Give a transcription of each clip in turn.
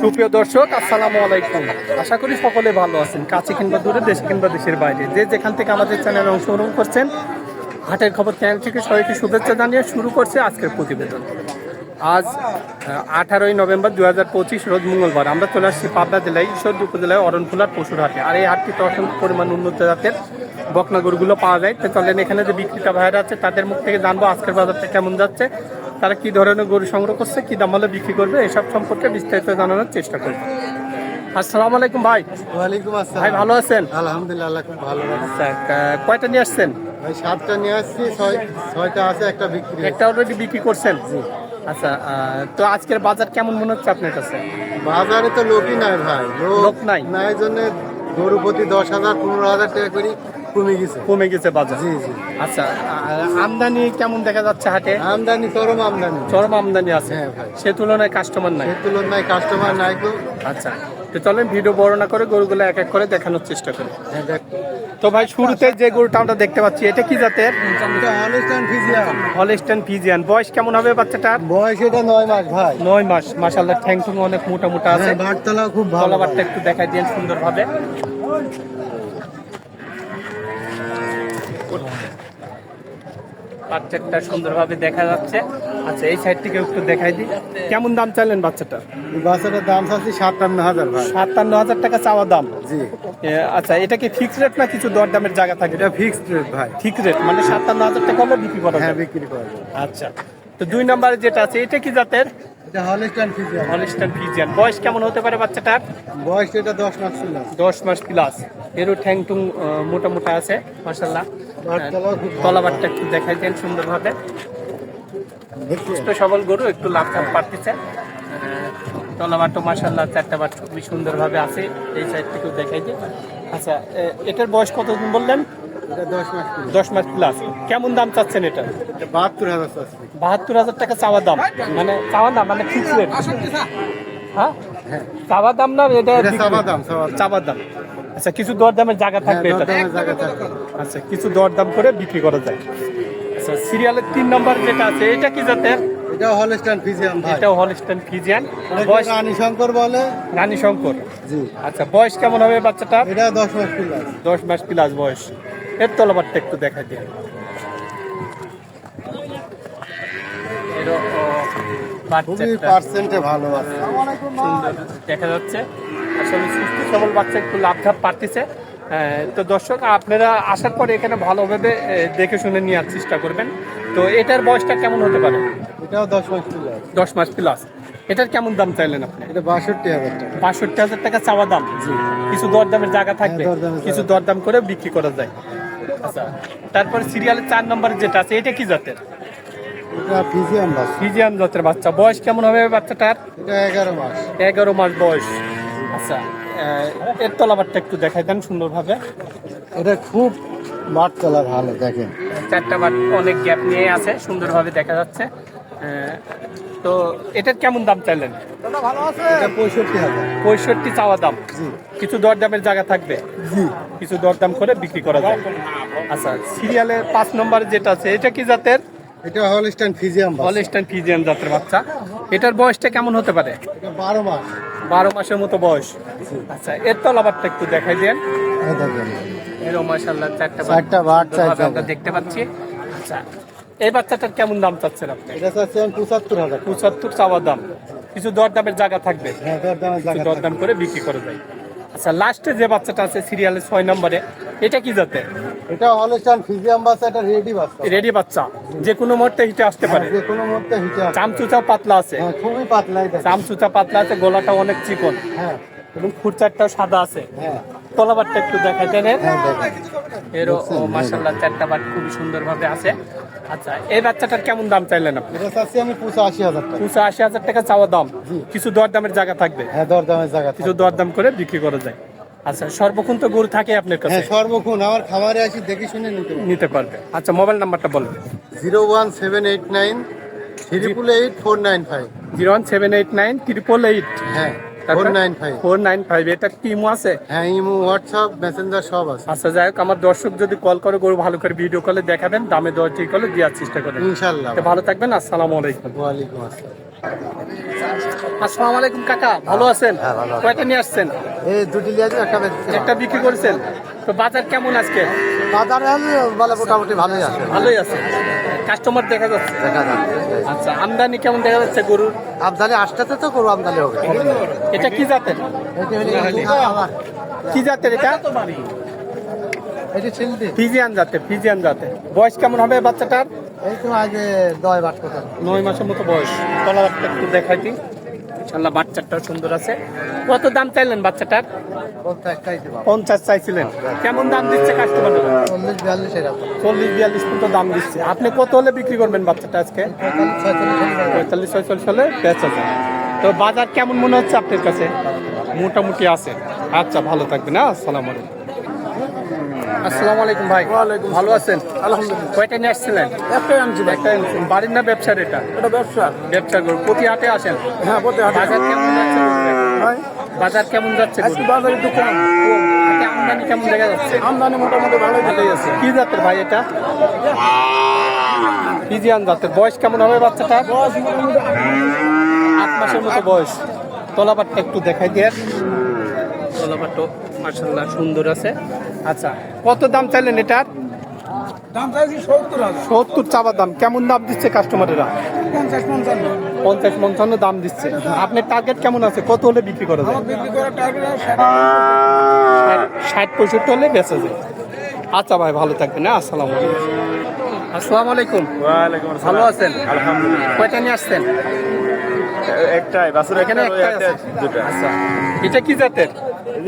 সুপ্রিয় দর্শক, আসসালামু আলাইকুম। আশা করি সকলে ভালো আছেন, কাছে কিংবা দূরে, দেশে কিংবা দেশের বাইরে। যে যেখান থেকে আমাদের চ্যানেলে অংশগ্রহণ করছেন, হাটের খবর চ্যানেল থেকে সবাইকে শুভেচ্ছা জানিয়ে শুরু করছে আজকের প্রতিবেদন। আজ আঠারোই নভেম্বর দু হাজার পঁচিশ রোজ মঙ্গলবার। আমরা চলে আসছি পাবনা জেলায়, ঈশ্বরদী উপজেলায় অরণফুলার পশুর হাটে। আর এই হাটটিতে অসংখ্য পরিমাণ উন্নত জাতের বকনা গরুগুলো পাওয়া যায়। তো চলেন এখানে যে বিক্রেতা ভাইরা আছে, তাদের মুখ থেকে জানব আজকের বাজারটা কেমন যাচ্ছে। তারা কি ধরনের গরু সংগ্রহ করছে কি দাম হলে বিক্রি করবে এসব সম্পর্কে বিস্তারিত জানানোর চেষ্টা করব। আসসালামু আলাইকুম ভাই। ওয়ালাইকুম আসসালাম। ভাই ভালো আছেন? আলহামদুলিল্লাহ খুব ভালো আছে। আচ্ছা কয়টা নিয়ে আসছেন? ভাই সাতটা নিয়ে আসছি ছয় ছয়টা আছে একটা বিক্রি একটা অলরেডি বিক্রি করছেন? আচ্ছা তো আজকের বাজার কেমন মনে হচ্ছে আপনার কাছে? বাজারে তো লোকই নাই ভাই। লোক নাই? নাই জন্য গরু প্রতি দশ হাজার পনেরো হাজার টাকা করে কমে গেছে। কমে গেছে বাজার। জি জি। আচ্ছা আমদানি কেমন দেখা যাচ্ছে হাটে? আমদানি চরম আমদানি। চরম আমদানি আছে। হ্যাঁ ভাই। সে তুলনায় কাস্টমার নাই। সে তুলনায় কাস্টমার নাই তো। আচ্ছা তো চলেন ভিডিও বর্ণনা করে গরুগুলো এক এক করে দেখানোর চেষ্টা করি। হ্যাঁ দেখ। তো ভাই শুরুতে যে গরুটা আমরা দেখতে পাচ্ছি এটা কি জাতের? হলিস্টান ফিজিয়ান বয়স কেমন হবে বাচ্চাটার? বয়স এটা নয় মাস ভাই। নয় মাস। মাসাল্লাহ ঠ্যাং অনেক মোটা মোটা আছে। হ্যাঁ বাটতলা খুব ভালো। তলাবারটা একটু দেখাই দিন সুন্দরভাবে। বাচ্চাটা সুন্দরভাবে দেখা যাচ্ছে। আচ্ছা এই সাইড থেকে একটু দেখাই দিই। কেমন দাম চাইলেন বাচ্চাটা? বাচ্চাটার দাম চাচ্ছি সাতান্ন হাজার ভাই। সাতান্ন হাজার টাকা চাওয়া দাম? জি। আচ্ছা এটা কি ফিক্স রেট না কিছু দর দামের জায়গা থাকে? এটা ফিক্সড রেট ভাই। ফিক্সড রেট মানে সাতান্ন হাজার টাকা হলে বিক্রি করা হ্যাঁ বিক্রি করা আচ্ছা তো দুই নম্বরে যেটা আছে এটা কি জাতের? এটা হলিস্টান ফিজিয়াম হলিস্টান ফিজিয়ান বয়স কেমন হতে পারে বাচ্চাটার? বয়স এটা দশ মাস ছিল দশ মাস প্লাস এরও ঠ্যাং টুং আহ, মোটা মোটা আছে বাটতলাও খুব তলাবারটা একটু দেখাই দেন সুন্দরভাবে। সুস্থ সবল গরু একটু লাভ লাভ পারতেছে তলাবারটা মাসাল্লাহ চারটা বার খুবই সুন্দরভাবে আছে। এই সাইড থেকেও দেখাই দিই। আচ্ছা এটার বয়স কতদিন বললেন? দশ মাস প্লাস কেমন দাম চাচ্ছেন এটা? এটা বাহাত্তর হাজার বাহাত্তর হাজার টাকা চাওয়া দাম। মানে চাওয়া দাম মানে ফিক্স রেট হ্যাঁ? চাওয়া দাম না এটা এটা চাওয়া দাম, চাওয়া দাম। আচ্ছা কিছু দরদামের জায়গা হ্যাঁ থাকবে এটা জায়গা থাকবে। আচ্ছা কিছু দরদাম করে বিক্রি করা যায়। আচ্ছা সিরিয়ালের তিন নম্বর যেটা আছে এটা কি জাতের? এটা হলস্টান ফিজিয়াম ভাই। এটাও হলস্টেন ফিজিয়ান বয়স রানী শঙ্কর বলে? রানী শঙ্কর। জি। আচ্ছা বয়স কেমন হবে বাচ্চাটা এটা দশ মাস প্লাস দশ মাস প্লাস বয়স। এর তলাবারটা একটু দেখা দিয়ে এরও, ও, খুবই পার্সেন্টে ভালো আছে। সুন্দর। দেখা যাচ্ছে। আসলে সুস্থ সবল বাচ্চা একটু লাভঝাপ পারতেছে। তো দর্শক আপনারা আসার পরে এখানে ভালোভাবে দেখে শুনে নেওয়ার চেষ্টা করবেন। তো এটার বয়সটা কেমন হতে পারে? এটাও দশ মাস প্লাস দশ মাস প্লাস এটার কেমন দাম চাইলেন আপনি? এটা বাষট্টি হাজার টাকা। বাষট্টি হাজার টাকা চাওয়া দাম। কিছু দরদামের জায়গা থাকবে। হ্যাঁ, কিছু। দরদাম করে বিক্রি করা যায়। তারপর সিরিয়ালের চার নম্বর যেটা আছে এটা কি জাতের? ফিজিয়ান জাতের বাচ্চা। বয়স কেমন হবে বাচ্চাটার? এগারো মাস। এগারো মাস বয়স। আচ্ছা এর তলাবারটা একটু দেখাই দেন সুন্দরভাবে। এটা খুব বাটতলা ভালো দেখেন। চারটা বার অনেক গ্যাপ নিয়ে আছে সুন্দরভাবে দেখা যাচ্ছে। তো এটার কেমন দাম চাইলেন? পঁয়ষট্টি হাজার। পঁয়ষট্টি চাওয়া দাম। কিছু দরদামের জায়গা থাকবে? কিছু দরদাম করে বিক্রি করা যায়। আচ্ছা সিরিয়ালের পাঁচ নম্বর যেটা আছে এটা কি জাতের? এটা হলস্টান ফিজিয়াম হলস্টাইন ফিজিয়ান জাতের বাচ্চা। এটার বয়সটা কেমন হতে পারে? এটা মাস। বারো মাসের মতো বয়স। আচ্ছা এর তলাবারটা একটু দেখাই দেন। এই এরও মাসাল্লাহ চারটা চারটা বার, চার আমরা দেখতে পাচ্ছি। আচ্ছা এই বাচ্চাটার কেমন দাম চাচ্ছেন আপনি? এটা চাওয়া দাম। কিছু দরদামের জায়গা থাকবে। হ্যাঁ দরদামের জায়গা দরদাম করে বিক্রি করা যায়। আচ্ছা লাস্টে যে বাচ্চাটা আছে সিরিয়ালের ছয় নম্বরে এটা কি জাতের? এটা হলস্টান ফিজিয়াম বাচ্চা এটা রেডি বাচ্চা। রেডি বাচ্চা। যে কোনো মুহূর্তে হিটে আসতে পারে। যে কোনো মুহূর্তে হিটে আসে। চামচুচা পাতলা আছে। হ্যাঁ খুবই পাতলা দেখেন চামচুচা পাতলা আছে গলাটা অনেক চিকন। হ্যাঁ। এবং খুরচারটাও সাদা আছে। হ্যাঁ। তলাবারটা একটু দেখাই দেন। এর। হ্যাঁ এরও মাসাল্লাহ চারটা বার খুবই সুন্দরভাবে আছে। আচ্ছা এই বাচ্চাটার কেমন দাম চাইলেন আপনি? এটা চাচ্ছি আমি পঁচাশি হাজার টাকা। পঁচা আশি হাজার টাকা চাওয়া দাম। কিছু দরদামের জায়গা থাকবে? হ্যাঁ দরদামের জায়গা কিছু দরদাম করে বিক্রি করা যায়। আচ্ছা সর্বক্ষণ তো গরু থাকে আপনার কাছে? হ্যাঁ সর্বক্ষণ। আমার খামারে আসি দেখে শুনে নিতে নিতে পারবে। আচ্ছা মোবাইল নাম্বারটা বলুন। Zero one seven eight nine triple eight four nine five zero one seven eight nine triple eight হ্যাঁ four nine five four nine five এটা কি আছে? হ্যাঁ ইমো হোয়াটসঅ্যাপ মেসেঞ্জার সব আছে। আচ্ছা যাই হোক আমার দর্শক যদি কল করে গরু ভালো করে ভিডিও কলে দেখাবেন দামে দর ঠিক হলে দেওয়ার চেষ্টা করেন। ইনশাল্লাহ। তো ভালো থাকবেন আসসালামু আলাইকুম। ওয়ালাইকুম আসসালাম। আসসালামু আলাইকুম কাকা। ভালো আছেন? হ্যাঁ, কয়টা নিয়ে আসছেন? এই দুটি লিয়ে আছে একটা একটা বিক্রি করেছেন? তো বাজার কেমন আজকে? বাজারে বলে মোটামুটি ভালোই আছে। ভালোই আছে। কাস্টমার দেখা যাচ্ছে? দেখা যাচ্ছে আচ্ছা আমদানি কেমন দেখা যাচ্ছে গরুর? আমদানি আসতেছে তো করব আমদানি হবে। এটা কি জাতের? কি জাতের এটা? ফিজিয়ান জাতের ফিজিয়ান জাতের। বয়স কেমন হবে বাচ্চাটার? এই তো আগে দয় বাট কথা নয় মাসের মতো বয়স। একটু ইনশাল্লাহ বাচ্চাটাও সুন্দর আছে। কত দাম চাইলেন বাচ্চাটার? পঞ্চাশ চাইছিলেন। কেমন দাম দিচ্ছে কাস্টমারের চল্লিশ বিয়াল্লিশ পর্যন্ত দাম দিচ্ছে। আপনি কত হলে বিক্রি করবেন বাচ্চাটা আজকে? পঁয়তাল্লিশ ছয়চল্লিশ পঁয়তাল্লিশ ছয়চল্লিশ হলে বেচা যায়। তো বাজার কেমন মনে হচ্ছে আপনার কাছে? মোটামুটি আছে। আচ্ছা ভালো থাকবেন হ্যাঁ? আসসালামু আলাইকুম। আসসালামু আলাইকুম ভাই। ভালো আছেন? আলহামদুলিল্লাহ। কয়টা নিয়ে আসছিলেন? একটাই আনছি ভাই। একটা আনছেন। বাড়ির না ব্যবসার এটা? এটা ব্যবসা। ব্যবসা করুন প্রতি হাটে আসেন? হ্যাঁ বলতে বাজার কেমন যাচ্ছে বাজার কেমন যাচ্ছে আজকে? বাজার একটু কম। আমদানি কেমন দেখা যাচ্ছে? আমদানি মোটামুটি ভালোই ভালোই আছে। কি জাতের ভাই এটা? ফিজিয়ান জাতের। বয়স কেমন হবে বাচ্চাটা? বয়স আট মাসের মতো বয়স। তলাবারটা একটু দেখাই দিয়ে তলাবারটা মার্শাল্লাহ সুন্দর আছে। আচ্ছা কত দাম চাইলেন এটার? সত্তর চাবার দাম কেমন দাম দিচ্ছে কাস্টমারেরা পঞ্চাশ পঞ্চান্ন। পঞ্চাশ পঞ্চান্ন দাম দিচ্ছে। আপনার টার্গেট কেমন আছে? কত হলে বিক্রি করা যায়? বিক্রি করার টার্গেট ষাট। ষাট- ষাট পঁয়ষট্টি হলে বেচা যায়। আচ্ছা ভাই ভালো থাকবেন হ্যাঁ? আসসালামু আলাইকুম। আসসালামু আলাইকুম। ভালো আছেন? আলহামদুলিল্লাহ। কয়টা নিয়ে আসছেন? একটাই বাসুর এখানে একটাই আচ্ছা। এটা কি জাতের?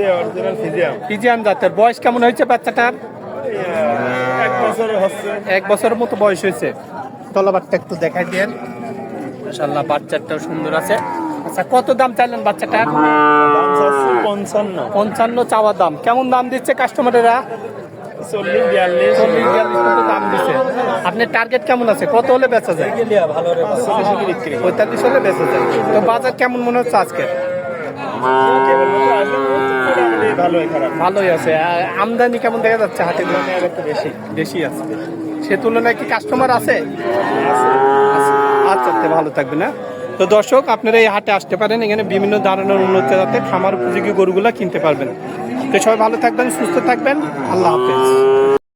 যে অরিজিনাল ফিজিয়াম ফিজিয়ান জাতের। বয়স কেমন হয়েছে বাচ্চাটার? এক বছর হচ্ছে। এক বছরের মতো বয়স হয়েছে। তলাবারটা একটু দেখাই দেন। মাশাল্লাহ বাচ্চাটাও সুন্দর আছে। আচ্ছা কত দাম চাইলেন বাচ্চাটার? পঞ্চান্ন। পঞ্চান্ন চাওয়া দাম। কেমন দাম দিচ্ছে কাস্টমারেরা চল্লিশ বিয়াল্লিশ। চল্লিশ বিয়াল্লিশ দাম দিচ্ছে। আপনার টার্গেট কেমন আছে? কত হলে বেচা যায়? পঁয়তাল্লিশ হলে বেচা যায়। তো বাজার কেমন মনে হচ্ছে আজকে ভালোই আছে। আমদানি কেমন দেখা যাচ্ছে হাটে একটু বেশি বেশি আছে। সে তুলনায় কি কাস্টমার আছে। আচ্ছা আচ্ছা ভালো থাকবে না তো দর্শক, আপনারা এই হাটে আসতে পারেন। এখানে বিভিন্ন ধরনের উন্নত যাতে খামার উপযোগী গরুগুলা কিনতে পারবেন। তো সবাই ভালো থাকবেন, সুস্থ থাকবেন। আল্লাহ হাফেজ।